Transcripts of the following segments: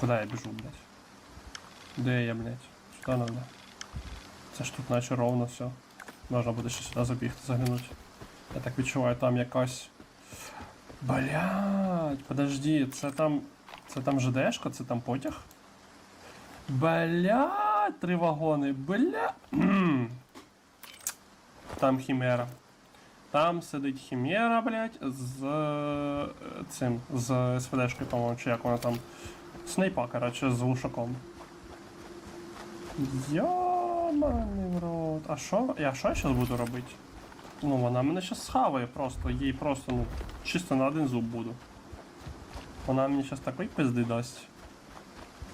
Куда я біжу, блядь? Де я, блядь? Сюди надо. Це ж тут наче ровно все. Можна буде ще сюди забігти, заглянути. Я так відчуваю, там якась. Блядь, подожди, це там. Це там ЖДшка, це там потяг? Блядь, три вагони, бля. Там хімера. Там сидить хімера, блядь, з е, цим, з СВДшкою, по-моєму, чи як вона там. Снайпа, короче, з лушаком. Йоманий в рот. А що? Я що я зараз буду робити? Ну, вона мене зараз схаває просто, їй просто, ну, чисто на один зуб буду. Вона мені зараз такої пизди дасть.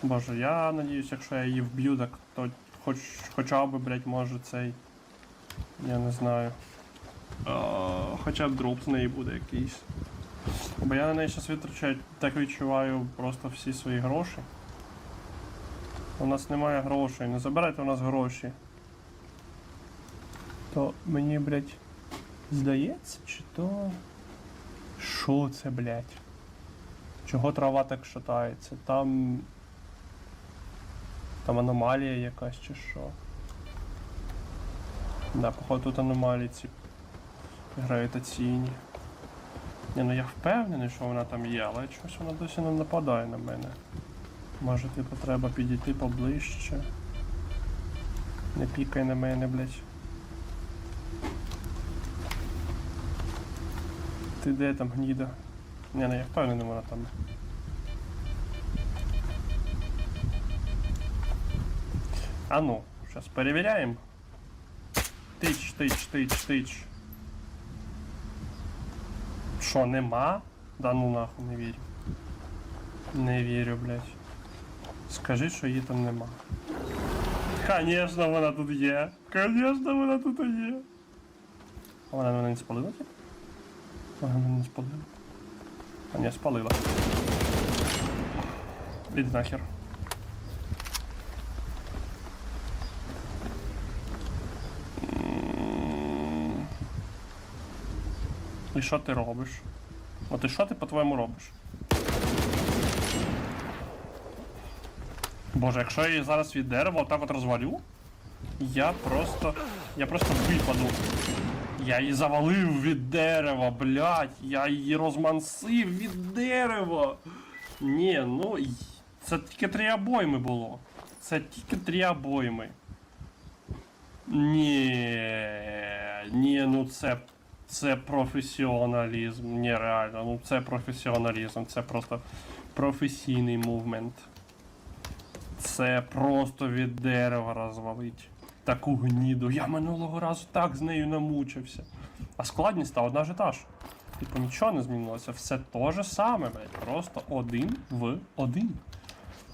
Боже, я надіюсь, якщо я її вб'ю, так то хоч, хоча б, блядь, може цей. Я не знаю. А, хоча б дроп з неї буде якийсь. Бо я на неї зараз витрачаю, так відчуваю просто всі свої гроші. У нас немає грошей, не забирайте у нас гроші. То мені, блядь, здається, чи то. Що це, блядь? Чого трава так шатається? Там. Там аномалія якась чи що. Да, походу тут аномалії ці гравітаційні. Ні, ну я впевнений, що вона там є, але чогось вона досі не нападає на мене. Може, типу, треба підійти поближче. Не пікай на мене, блядь. Ти де там гніда? Ні, ну я впевнений, вона там. А ну, зараз перевіряємо. Тич, тич, тич, тич. Що, нема? Да ну нахуй, не вірю. Не вірю, блядь. Скажи, що її там нема. Конечно, вона тут є. Конечно, вона тут є. А вона мене не спалила, типу? Вона мене не спалила. А не, спалила. Іди нахер. І що ти робиш? От і що ти по-твоєму робиш? Боже, якщо я її зараз від дерева отак от розвалю, я просто. Я просто випаду. Я її завалив від дерева, блядь, я її розмансив від дерева. Ні, ну це тільки три обойми було. Це тільки три обойми. Ні, ні, ну це. Це професіоналізм. Ні, реально, ну це професіоналізм, це просто професійний мувмент. Це просто від дерева розвалить. Таку гніду. Я минулого разу так з нею намучився. А складність та одна ж та ж. Типу нічого не змінилося. Все те же саме, блядь. Просто один в один.